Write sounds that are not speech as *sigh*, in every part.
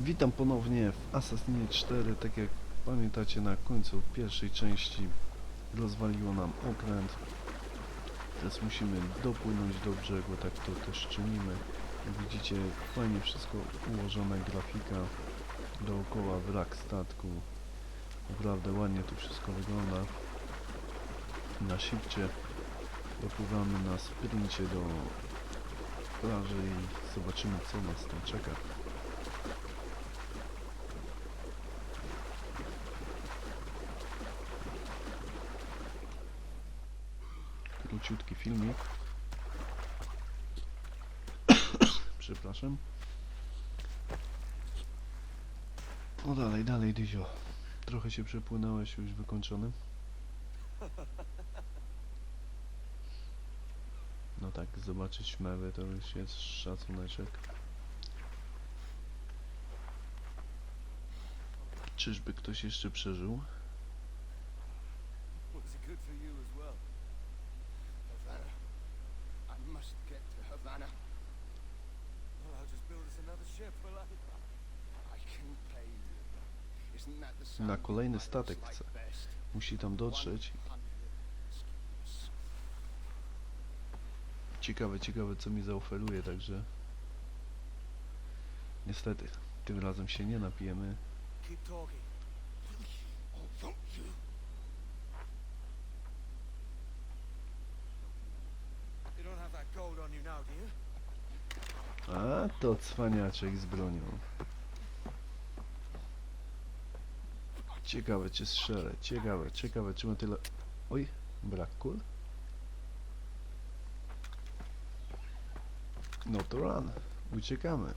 Witam ponownie w Assassinie 4. Tak jak pamiętacie na końcu pierwszej części rozwaliło nam okręt. Teraz musimy dopłynąć do brzegu, tak to też czynimy. Widzicie fajnie wszystko ułożone, grafika dookoła, wrak statku. Naprawdę ładnie tu wszystko wygląda. Na shifcie dopływamy na sprincie do plaży i zobaczymy co nas tam czeka. Króciutki filmik. *coughs* Przepraszam. No dalej, dalej Dyzio. Trochę się przepłynąłeś już wykończony. No tak, zobaczyć mewy to już jest szacuneczek. Czyżby ktoś jeszcze przeżył? Pilots statek best? Musi tam dotrzeć. 100 schemes. Ciekawe, ciekawe co mi zaoferuje, także... Niestety, tym razem się nie napijemy. A, to cwaniaczek z bronią. Ciekawe, czy strzelę. Ciekawe, ciekawe, czy ma tyle... Oj, brak kul. No to run. Uciekamy.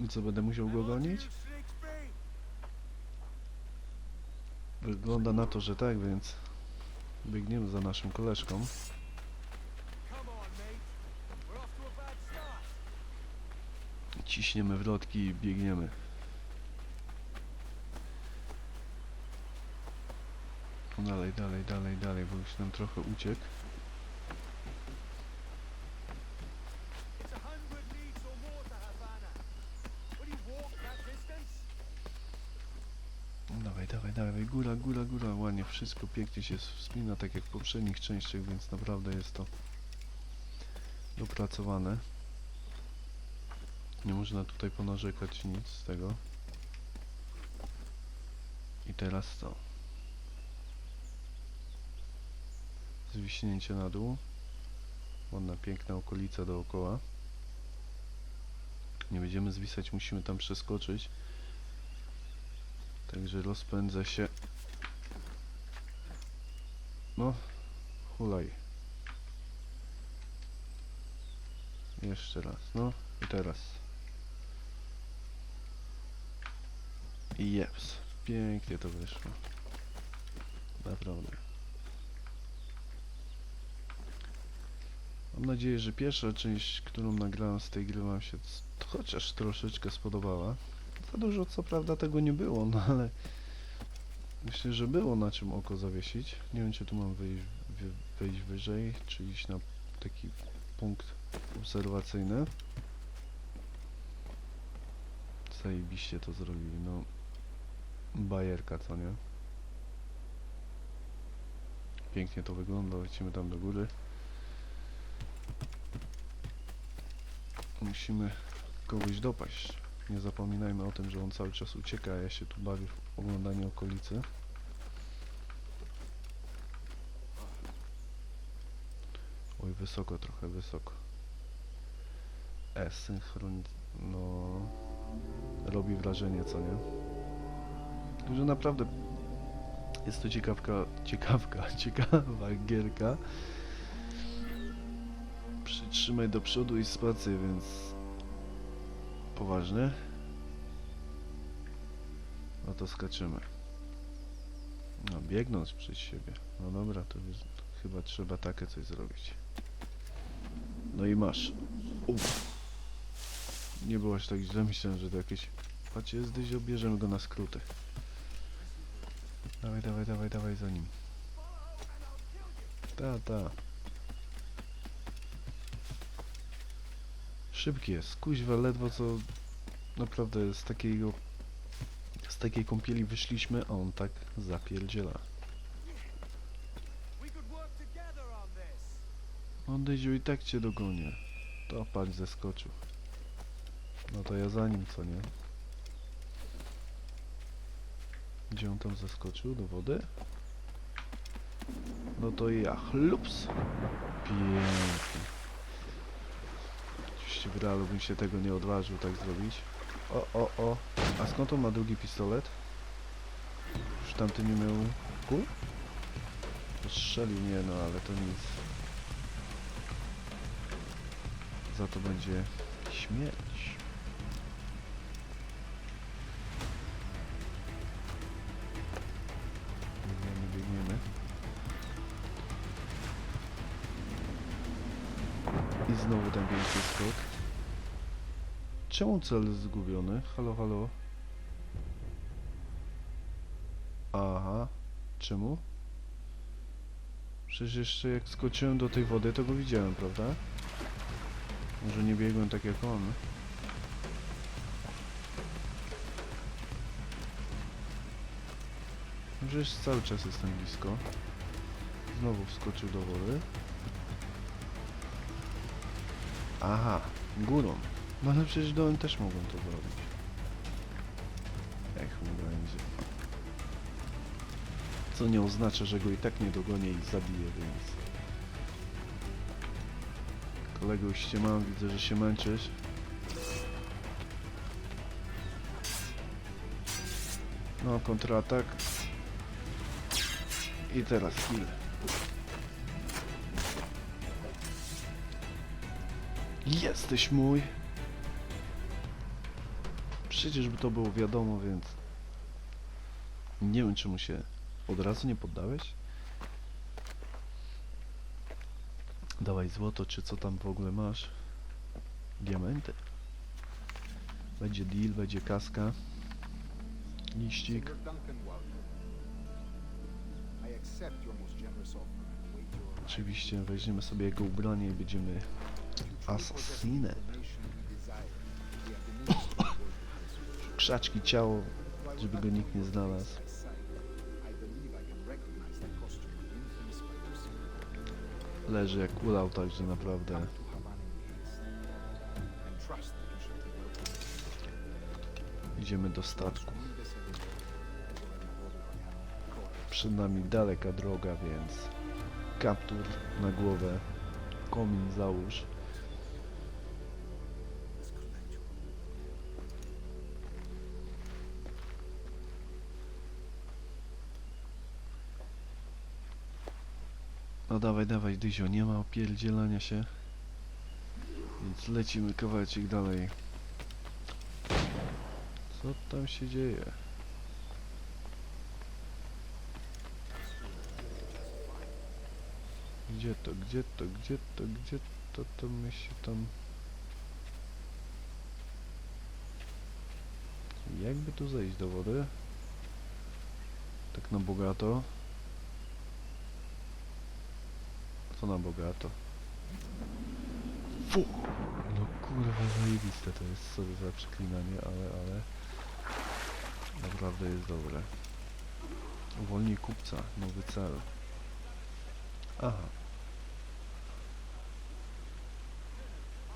I co, będę musiał go gonić? Wygląda na to, że tak, więc... Biegniemy za naszym koleżką. Ciśniemy wrotki i biegniemy. Dalej, dalej, dalej, dalej, bo już nam trochę uciekł. No Dawaj, dawaj, dawaj, góra, góra, góra, ładnie, wszystko pięknie się wspina, tak jak w poprzednich częściach, więc naprawdę jest to dopracowane. Nie można tutaj ponarzekać nic z tego. I teraz co? Zwiśnięcie na dół. Ładna, piękna okolica dookoła. Nie będziemy zwisać, musimy tam przeskoczyć. Także rozpędzę się. No, hulaj. Jeszcze raz, no i teraz. I jeps. Pięknie to wyszło. Naprawdę. Mam nadzieję, że pierwsza część, którą nagrałem z tej gry wam się chociaż troszeczkę spodobała. Za dużo co prawda tego nie było, no ale myślę, że było na czym oko zawiesić. Nie wiem, czy tu mam wejść wyżej, czy iść na taki punkt obserwacyjny. Zajebiście to zrobili, no bajerka, co nie? Pięknie to wygląda, lecimy tam do góry. Musimy kogoś dopaść. Nie zapominajmy o tym, że on cały czas ucieka, a ja się tu bawię w oglądanie okolicy. Oj, wysoko, trochę wysoko. E, synchron... no... Robi wrażenie, co nie? Także naprawdę jest to ciekawka, ciekawka, *laughs* ciekawa gierka. Przytrzymaj do przodu i spację, więc poważnie. No to skaczymy. No, biegnąc przed siebie. No dobra, to jest, chyba trzeba takie coś zrobić. No i masz. Uff. Nie było aż tak źle, myślałem, że to jakieś... Patrzcie, jest Dyzio, bierzemy go na skróty. Dawaj, dawaj, dawaj, dawaj za nim. Ta, ta. Szybki jest, kuźwa, ledwo co Naprawdę z takiego... Z takiej kąpieli wyszliśmy, a on tak zapierdziela. Dyziu i tak cię dogonię. To patrz zeskoczył. No to ja za nim, co nie? Gdzie on tam zeskoczył? Do wody? No to ja chlups. Pięknie. Oczywiście w realu bym się tego nie odważył tak zrobić. O, o, o. A skąd on ma drugi pistolet? Już tamty nie miał kul? Strzelił nie, no ale to nic. Za to będzie śmierć. Skok. Czemu cel zgubiony? Halo, halo. Aha. Czemu? Przecież jeszcze jak skoczyłem do tej wody, to go widziałem, prawda? Może nie biegłem tak jak on. Przecież cały czas jestem blisko. Znowu wskoczył do wody. Aha, górą. No ale przecież dołem też mogłem to zrobić. Ech, mu będzie. Co nie oznacza, że go i tak nie dogonię i zabiję, więc... Kolego, już cię mam, widzę, że się męczysz. No, kontratak. I teraz kill. Jesteś mój! Przecież by to było wiadomo, więc... Nie wiem, czemu się od razu nie poddałeś? Dawaj złoto, czy co tam w ogóle masz? Diamenty. Będzie deal, będzie kaska. Liścik. Oczywiście weźmiemy sobie jego ubranie i będziemy Search. Krzaczki ciało, żeby go nikt nie znalazł. Leży jak ulał, także naprawdę idziemy do statku. Przed nami daleka droga, więc kaptur na głowę, komin załóż. No dawaj, dawaj, Dyzio, nie ma opierdzielania się. Więc lecimy kawałeczek dalej. Co tam się dzieje? Gdzie to, gdzie to, gdzie to, gdzie to, to my się tam... Jakby tu zejść do wody? Tak na bogato. Co na bogato? No kurwa zajebiste to jest sobie za przeklinanie, ale, ale... Naprawdę jest dobre. Uwolnij kupca, nowy cel. Aha.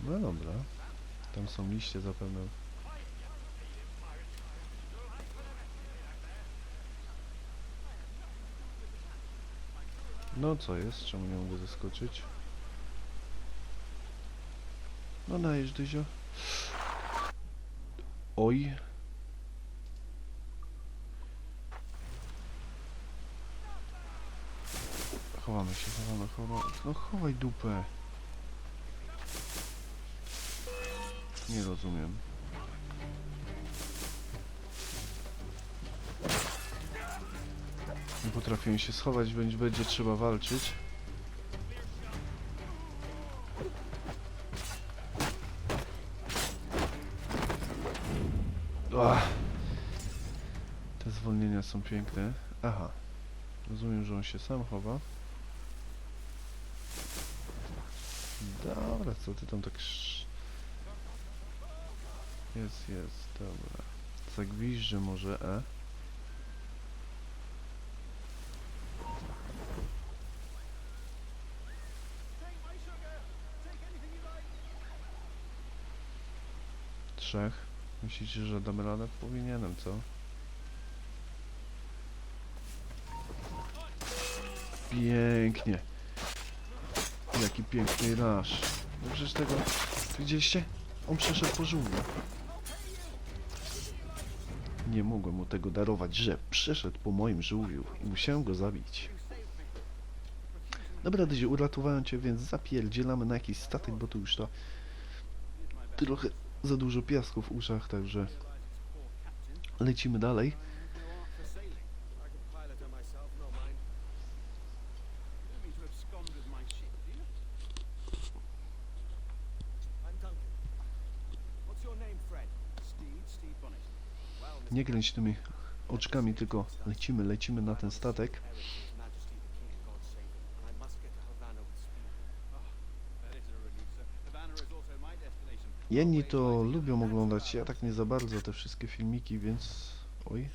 No dobra. Tam są liście zapewne. No co jest? Czemu nie mogę zeskoczyć? No dajesz, Dyzio. Oj. Chowamy się, chowamy, chowamy. No chowaj dupę. Nie rozumiem. Nie potrafię się schować, będzie, będzie trzeba walczyć. Ach. Te zwolnienia są piękne. Aha. Rozumiem, że on się sam chowa. Dobra, co ty tam tak. Jest, jest, dobra. Zagwiżdżę może E. Trzech. Myślicie, że damy radę? Powinienem, co? Pięknie. Jaki piękny rasz. No przecież tego... Widzieliście? On przeszedł po żółwiu. Nie mogłem mu tego darować, że przeszedł po moim żółwiu i musiałem go zabić. Dobra, Dyziu, uratowałem cię, więc zapierdzielamy na jakiś statek, bo tu już to trochę za dużo piasku w uszach, także lecimy dalej. Nie kręć tymi oczkami, tylko lecimy, lecimy na ten statek. Jedni to lubią oglądać, ja tak nie za bardzo te wszystkie filmiki, więc... Oj,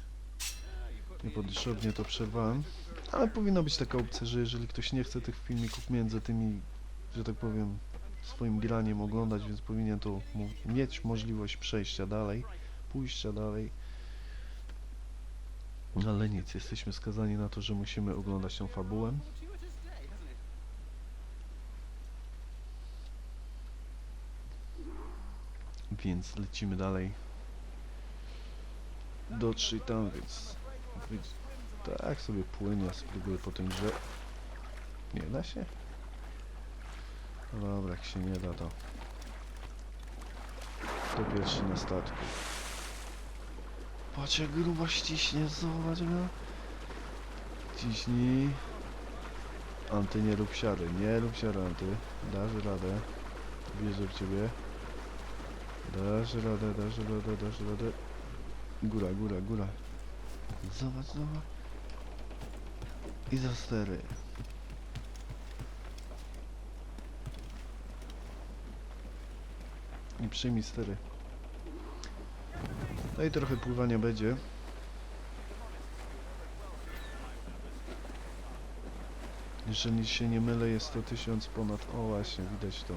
niepotrzebnie to przerwałem. Ale powinna być taka opcja, że jeżeli ktoś nie chce tych filmików między tymi, że tak powiem, swoim graniem oglądać, więc powinien to mieć możliwość przejścia dalej, pójścia dalej. Ale nic, jesteśmy skazani na to, że musimy oglądać tą fabułę. Więc lecimy dalej. Dotrzyj tam, więc... tak sobie płynie, spróbuję po tym grze. Nie da się? No dobra, jak się nie da, to... To pierwszy na statku. Patrz jak grubo ściśnie, zobacz go. Ciśnij. Anty, nie rób siary, nie rób siary, Anty. Dasz radę. Wierzę w ciebie. Dasz radę, dasz radę, dasz radę. Góra, góra, góra. Zobacz, zobacz. I za stery. I przyjmij stery. No i trochę pływania będzie. Jeżeli się nie mylę, jest to tysiąc ponad. O, właśnie, widać to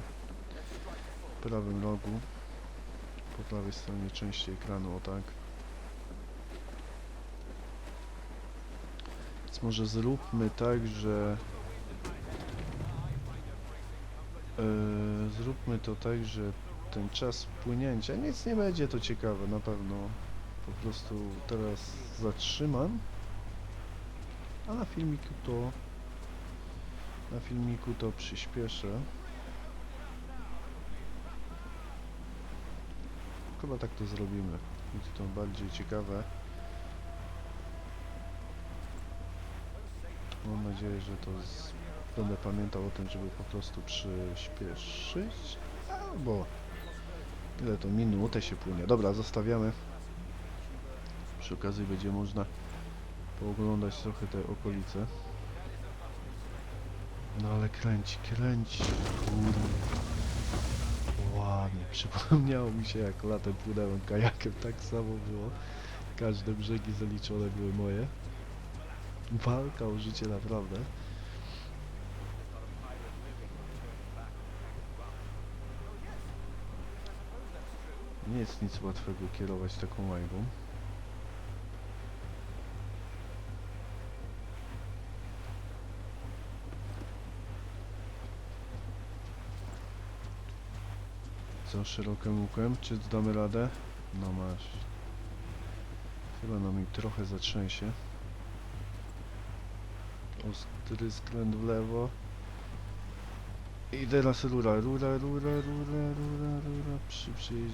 w prawym rogu. Po prawej stronie części ekranu, o tak. Więc może zróbmy tak, że... Yy, zróbmy to tak, że ten czas płynięcia, nic nie będzie to ciekawe, na pewno. Po prostu teraz zatrzymam. A na filmiku to... Na filmiku to przyspieszę. Chyba tak to zrobimy. Będzie to bardziej ciekawe. Mam nadzieję, że to z... będę pamiętał o tym, żeby po prostu przyspieszyć. Albo ile to minutę się płynie. Dobra, zostawiamy. Przy okazji będzie można pooglądać trochę te okolice. No ale kręci, kręci. Kurde. Przypomniało mi się jak latem płynąłem kajakiem, tak samo było. Każde brzegi zaliczone były moje. Walka o życie naprawdę. Nie jest nic łatwego kierować taką łajbą. Co, szerokim łukiem? Czy damy radę? No masz. Chyba nam mi trochę zatrzęsie. Ostry skręt w lewo. I teraz rura, rura, rura, rura, rura, rura. Przy przyjrzyj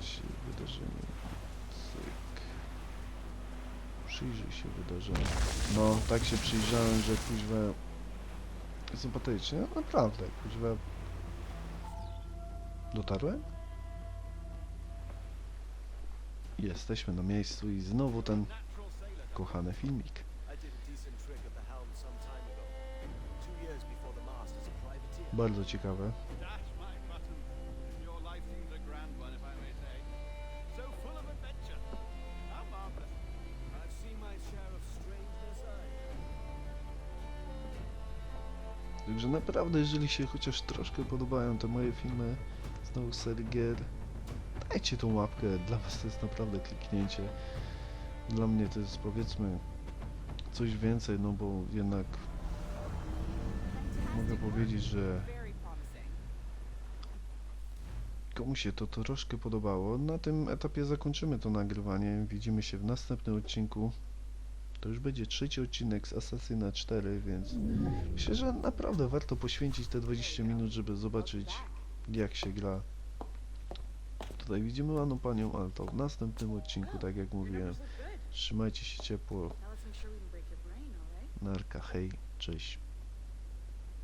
się wydarzeniu. Cyk. Przyjrzyj się wydarzeniu. No, tak się przyjrzałem, że kuźwa... Sympatycznie, no, naprawdę, kuźwa... Dotarłem? Jesteśmy na miejscu i znowu ten kochany filmik. Bardzo ciekawe. Także naprawdę, jeżeli się chociaż troszkę podobają te moje filmy, znowu serii gier, dajcie tą łapkę, dla was to jest naprawdę kliknięcie. Dla mnie to jest powiedzmy coś więcej, no bo jednak mogę powiedzieć, że komu się to troszkę podobało. Na tym etapie zakończymy to nagrywanie. Widzimy się w następnym odcinku. To już będzie trzeci odcinek z Assassina 4, więc myślę, że naprawdę warto poświęcić te 20 minut, żeby zobaczyć jak się gra. Tutaj widzimy ładną panią, ale to w następnym odcinku, tak jak mówiłem. Trzymajcie się ciepło. Narka, hej, cześć.